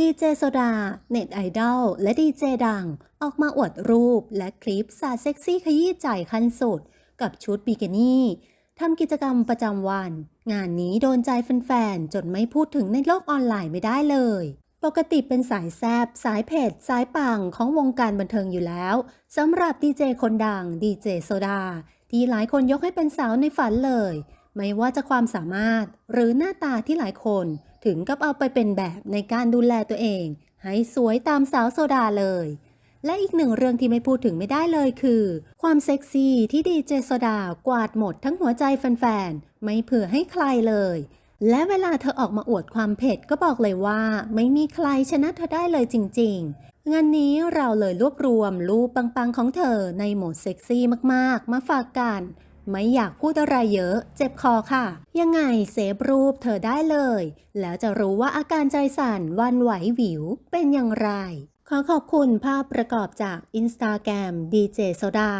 ดีเจโซดา เน็ตไอดอล และดีเจดัง ออกมาอวดรูปและคลิปสาเซ็กซี่ขยี้ใจขั้นสุด กับชุดบิกินี่ทำกิจกรรมประจำวัน งานนี้โดนใจแฟนๆ จนไม่พูดถึงในโลกออนไลน์ไม่ได้เลย ปกติเป็นสายแซบสายเพจสายปังของวงการบันเทิงอยู่แล้วสำหรับดีเจคนดังดีเจโซดา ที่หลายคนยกให้เป็นสาวในฝันเลย ไม่ว่าจะความสามารถหรือหน้าตาที่หลายคนถึงกับเอาไปเป็นแบบในการดูแลตัวเอง ให้สวยตามสาวโซดาเลย และอีกหนึ่งเรื่องที่ไม่พูดถึงไม่ได้เลยคือ ความเซ็กซี่ที่ดีเจโซดากวาดหมดทั้งหัวใจแฟนๆ ไม่เผื่อให้ใครเลย และเวลาเธอออกมาอวดความเผ็ดก็บอกเลยว่า ไม่มีใครชนะเธอได้เลยจริง ๆ งานนี้เราเลยรวบรวมรูปปังๆของเธอในโหมดเซ็กซี่มากๆ มาฝากกัน ไม่อยากพูดอะไรเยอะ เจ็บคอค่ะ ยังไงเซฟรูปเธอได้เลย แล้วจะรู้ว่าอาการใจสั่นวันไหวหวิวเป็นอย่างไร ขอขอบคุณภาพประกอบจากอินสตาแกรมดีเจโซดา